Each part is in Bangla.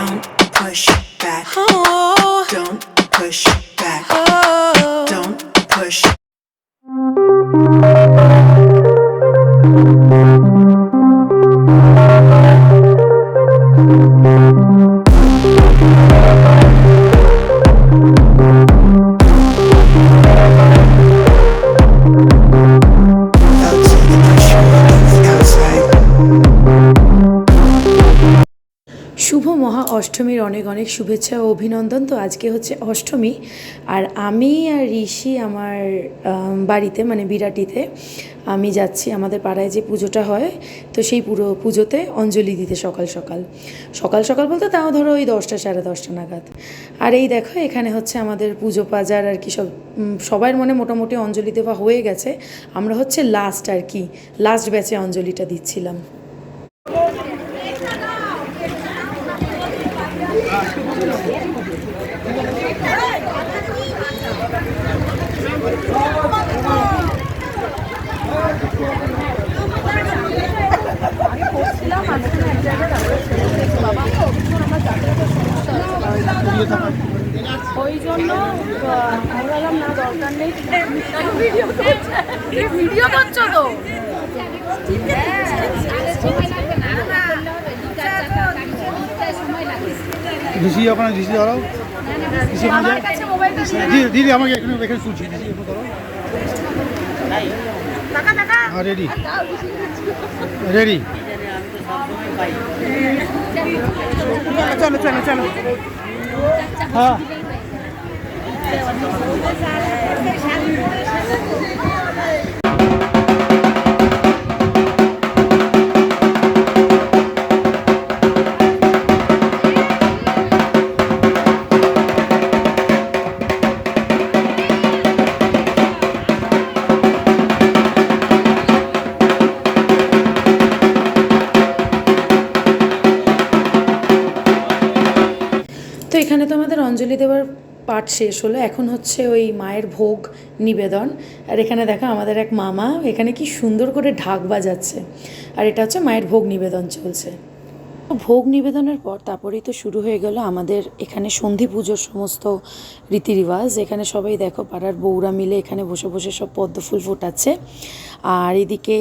Don't push অষ্টমীর অনেক অনেক শুভেচ্ছা ও অভিনন্দন। তো আজকে হচ্ছে অষ্টমী আর আমি আর ঋষি আমার বাড়িতে মানে বিরাটিতে আমি যাচ্ছি। আমাদের পাড়ায় যে পুজোটা হয়, তো সেই পুরো পুজোতে অঞ্জলি দিতে সকাল সকাল। সকাল সকাল বলতে তাও ধরো ওই দশটা, সাড়ে দশটা নাগাদ। আর এই দেখো, এখানে হচ্ছে আমাদের পুজো পাজার আর কি সব সবার মনে মোটামুটি অঞ্জলি দেওয়া হয়ে গেছে। আমরা হচ্ছে লাস্ট আর কি লাস্ট ব্যাচে অঞ্জলিটা দিচ্ছিলাম। ওই জন্য ভাবলাম না দরকার নেই। ভিডিও ভিডিও করছ তো? ঋষি ওখানে ঋষি ধরো দিয়ে দিদি দিদি আমাকে এখানে এখানে শুনছি ঋষি এখানে ধরো হ্যাঁ রেডি রেডি চলো চলো চলো হ্যাঁ। এখানে তো আমাদের অঞ্জলি দেওয়ার পাঠ শেষ হলো। এখন হচ্ছে ওই মায়ের ভোগ নিবেদন। আর এখানে দেখো আমাদের এক মামা, এখানে কি সুন্দর করে ঢাক বাজাচ্ছে। আর এটা হচ্ছে মায়ের ভোগ নিবেদন চলছে। ভোগ নিবেদনের পর তারপরেই তো শুরু হয়ে গেল আমাদের এখানে সন্ধি পুজোর সমস্ত রীতিরিবাজ এখানে সবাই দেখো পাড়ার বউরা মিলে এখানে বসে বসে সব পদ্ম ফুল ফোটাচ্ছে। আর এদিকে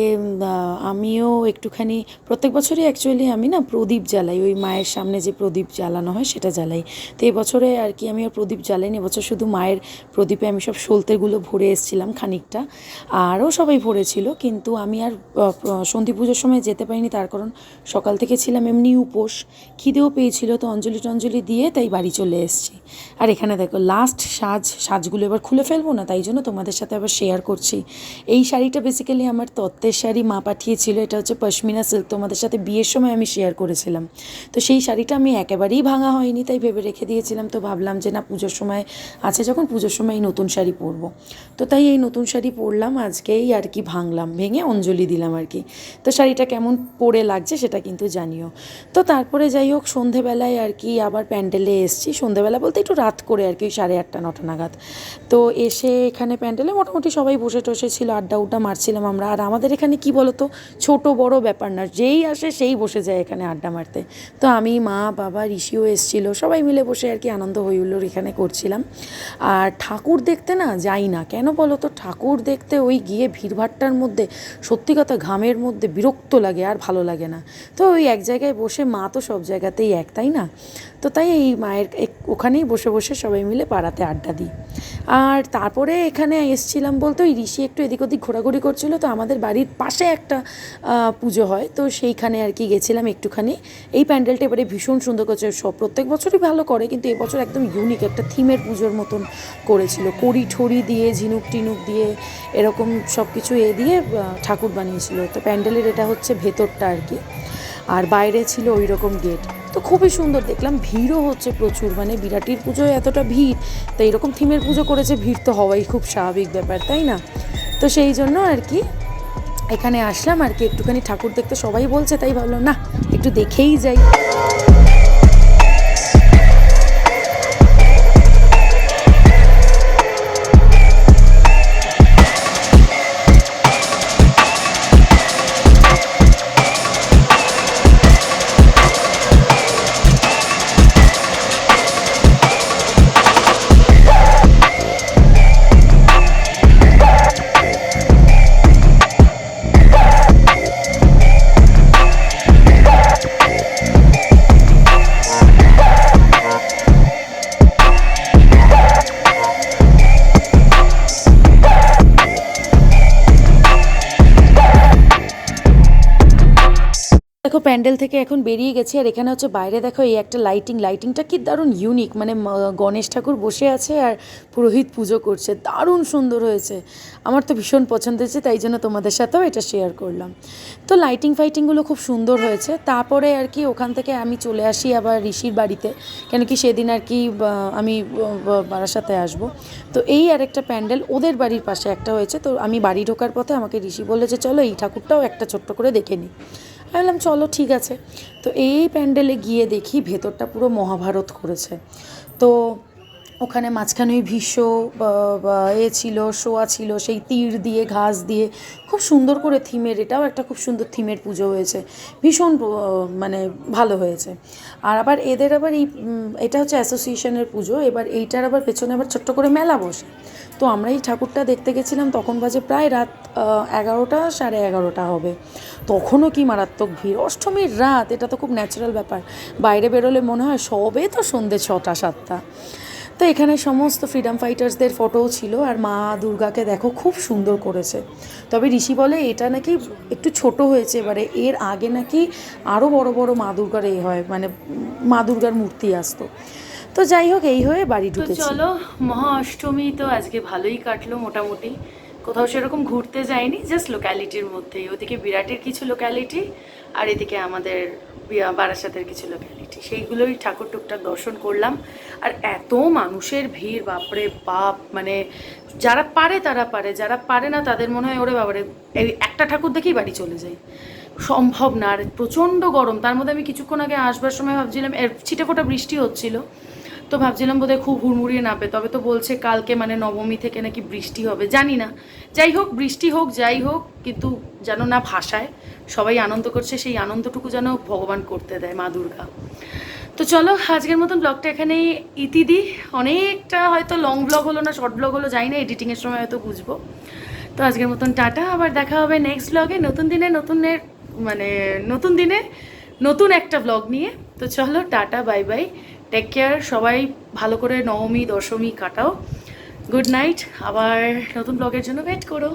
আমিও একটুখানি, প্রত্যেক বছরই অ্যাকচুয়ালি আমি না প্রদীপ জ্বালাই, ওই মায়ের সামনে যে প্রদীপ জ্বালানো হয় সেটা জ্বালাই। তো এই বছরে আর কি আমি প্রদীপ জ্বালাইনি এবছর শুধু মায়ের প্রদীপে আমি সব সলতেগুলো ভরে এসেছিলাম খানিকটা, আরও সবাই ভরেছিল, কিন্তু আমি আর সন্ধি পুজোর সময় যেতে পারিনি, তার কারণ সকাল থেকে ছিলাম এমনি উপোস, খিদেও পেয়েছিল, তো অঞ্জলি টঞ্জলি দিয়ে তাই বাড়ি চলে এসেছি। আর এখানে দেখো লাস্ট সাজ, সাজগুলো এবার খুলে ফেলব না, তাই জন্য তোমাদের সাথে আবার শেয়ার করছি। এই শাড়িটা বেসিক্যালি আমার তত্ত্বের শাড়ি মা পাঠিয়েছিল, এটা হচ্ছে পশমিনা সিল্ক তোমাদের সাথে বিয়ের সময় আমি শেয়ার করেছিলাম। তো সেই শাড়িটা আমি একেবারেই ভাঙা হয়নি, তাই ভেবে রেখে দিয়েছিলাম, তো ভাবলাম যে না, পুজোর সময় আছে, যখন পুজোর সময় এই নতুন শাড়ি পরবো। তো তাই এই নতুন শাড়ি পরলাম, আজকেই আর কি ভাঙলাম, ভেঙে অঞ্জলি দিলাম আর কি। তো শাড়িটা কেমন পরে লাগছে সেটা কিন্তু জানিও। তো তারপরে যাই হোক, সন্ধেবেলায় আর কি আবার প্যান্ডেলে এসছি, সন্ধেবেলা বলতে একটু রাত করে আর কি সাড়ে আটটা, নটা নাগাদ। তো এসে এখানে প্যান্ডেলে মোটামুটি সবাই বসে টসে ছিল আড্ডা উড্ডা মারছিলাম আমরা। আর আমাদের এখানে কি বলতো? ছোট বড় ব্যাপার না। যেই আসে সেই বসে যায় এখানে আড্ডা মারতে। তো আমি, মা, বাবা, ঋষিও এসেছিল। সবাই মিলে বসে আর কি আনন্দ হই হুল্লোড় এখানে করছিলাম। আর ঠাকুর দেখতে না যাই না। কেন বলো তো ঠাকুর দেখতে ওই গিয়ে ভিড়ভাট্টার মধ্যে, সত্যি কথা ঘামের মধ্যে বিরক্ত লাগে আর ভালো লাগে না। তো ওই এক জায়গায় বসে, মা তো সব জায়গাতেই এক, তাই না? তো তাই এই মায়ের ওখানেই বসে বসে সবাই মিলে পাড়াতে আড্ডা দিই। আর তারপরে এখানে এসছিলাম বলতে ওই ঋষি একটু এদিক ওদিক ঘোরাঘুরি করছিল, তো আমাদের বাড়ির পাশে একটা পুজো হয়। তো সেইখানে আর কি গেছিলাম একটুখানি। এই প্যান্ডেলটা এবারে ভীষণ সুন্দর করেছে। সব প্রত্যেক বছরই ভালো করে, কিন্তু এবছর একদম ইউনিক একটা থিমের পুজোর মতন করেছিল। কড়ি ঠড়ি দিয়ে, ঝিনুক টিনুক দিয়ে, এরকম সব কিছু এ দিয়ে ঠাকুর বানিয়েছিল। তো প্যান্ডেলের এটা হচ্ছে ভেতরটা আর কি। আর বাইরে ছিল ওই রকম গেট তো খুবই সুন্দর, দেখলাম ভিড়ও হচ্ছে প্রচুর মানে বিরাটির পুজোয় এতটা ভিড় তো এরকম থিমের পুজো করেছে, ভিড় তো হওয়াই খুব স্বাভাবিক ব্যাপার, তাই না? তো সেই জন্য আর কি, এখানে আসলাম আর কি, একটুখানি ঠাকুর দেখতে সবাই বলছে, তাই ভাবলাম না, একটু দেখেই যাই। দেখো প্যান্ডেল থেকে এখন বেরিয়ে গেছি, আর এখানে হচ্ছে বাইরে দেখো এই একটা লাইটিং লাইটিংটা কি দারুণ ইউনিক মানে গণেশ ঠাকুর বসে আছে আর পুরোহিত পুজো করছে, দারুণ সুন্দর হয়েছে। আমার তো ভীষণ পছন্দ হয়েছে, তাই জন্য তোমাদের সাথেও এটা শেয়ার করলাম। তো লাইটিং ফাইটিংগুলো খুব সুন্দর হয়েছে, তারপরে আর কি ওখান থেকে আমি চলে আসি আবার ঋষির বাড়িতে, কেন কি সেদিন আর কি আমি বারাসাতে আসব। তো এই আর একটা প্যান্ডেল ওদের বাড়ির পাশে একটা হয়েছে, তো আমি বাড়ি ঢোকার পথে আমাকে ঋষি বলল যে, চলো এই ঠাকুরটাও একটা ছোট্ট করে দেখে নিই আমি বললাম চলো, ঠিক আছে। তো এই প্যান্ডেলে গিয়ে দেখি ভেতরটা পুরো মহাভারত করেছে। তো ওখানে মাঝখানে ওই ভীষ্ম এ ছিল, শোয়া ছিল, সেই তীর দিয়ে, ঘাস দিয়ে, খুব সুন্দর করে থিমের, এটাও একটা খুব সুন্দর থিমের পুজো হয়েছে। ভীষণ মানে ভালো হয়েছে। আর আবার এদের আবার এই এটা হচ্ছে অ্যাসোসিয়েশনের পুজো, এবার এইটার আবার পেছনে আবার ছোট্ট করে মেলা বসে। তো আমরা এই ঠাকুরটা দেখতে গেছিলাম, তখন বাজে প্রায় রাত এগারোটা, সাড়ে এগারোটা হবে। তখনও কি মারাত্মক ভিড়। অষ্টমীর রাত, এটা তো খুব ন্যাচারাল ব্যাপার। বাইরে বেরোলে মনে হয় সবে তো সন্ধে ছটা, সাতটা। তো এখানে সমস্ত ফ্রিডম ফাইটার্সদের ফটোও ছিল আর মা দুর্গাকে দেখো খুব সুন্দর করেছে। তবে ঋষি বলে এটা নাকি একটু ছোট হয়েছে এবারে এর আগে নাকি আরও বড় বড় মা দুর্গার এ হয় মানে মা দুর্গার মূর্তি আসতো। তো যাই হোক এই হয়ে বাড়ি তো ঢুকেছি। চলো মহা অষ্টমী তো আজকে ভালোই কাটলো মোটামুটি। কোথাও সেরকম ঘুরতে যাইনি জাস্ট লোক্যালিটির মধ্যেই। ওদিকে বিরাটের কিছু লোক্যালিটি আর এদিকে আমাদের বারাসাতের কিছু লোকালিটি সেইগুলোই ঠাকুর টুকটাক দর্শন করলাম। আর এত মানুষের ভিড়, বাপরে বাপ মানে যারা পারে তারা পারে, যারা পারে না তাদের মনে হয়, ওরে বাবারে, এই একটা ঠাকুর দেখেই বাড়ি চলে যাই। সম্ভব না। আর প্রচণ্ড গরম। তার মধ্যে আমি কিছুক্ষণ আগে আসবার সময় ভাবছিলাম, এর ছিটেফোটা বৃষ্টি হচ্ছিল। তো ভাবছিলাম বোধহয় খুব হুড়মুড়িয়ে নামবে তবে তো বলছে কালকে মানে নবমী থেকে নাকি বৃষ্টি হবে, জানি না। যাই হোক, বৃষ্টি হোক, যাই হোক, কিন্তু যেন না ভাষায় সবাই আনন্দ করছে, সেই আনন্দটুকু যেন ভগবান করতে দেয় মা দুর্গা। তো চলো, আজকের মতন ব্লগটা এখানেই ইতি দিই। অনেকটা হয়তো লং ব্লগ হলো না শর্ট ব্লগ হলো, যাই না এডিটিংয়ের সময় হয়তো বুঝব। তো আজকের মতন টাটা, আবার দেখা হবে নেক্সট ব্লগে নতুন দিনে নতুনের মানে নতুন দিনে নতুন একটা ব্লগ নিয়ে। তো চলো, tata bye bye take care সবাই ভালো করে নবমী, দশমী কাটাও। গুড নাইট আবার নতুন ব্লগের জন্য ওয়েট করো।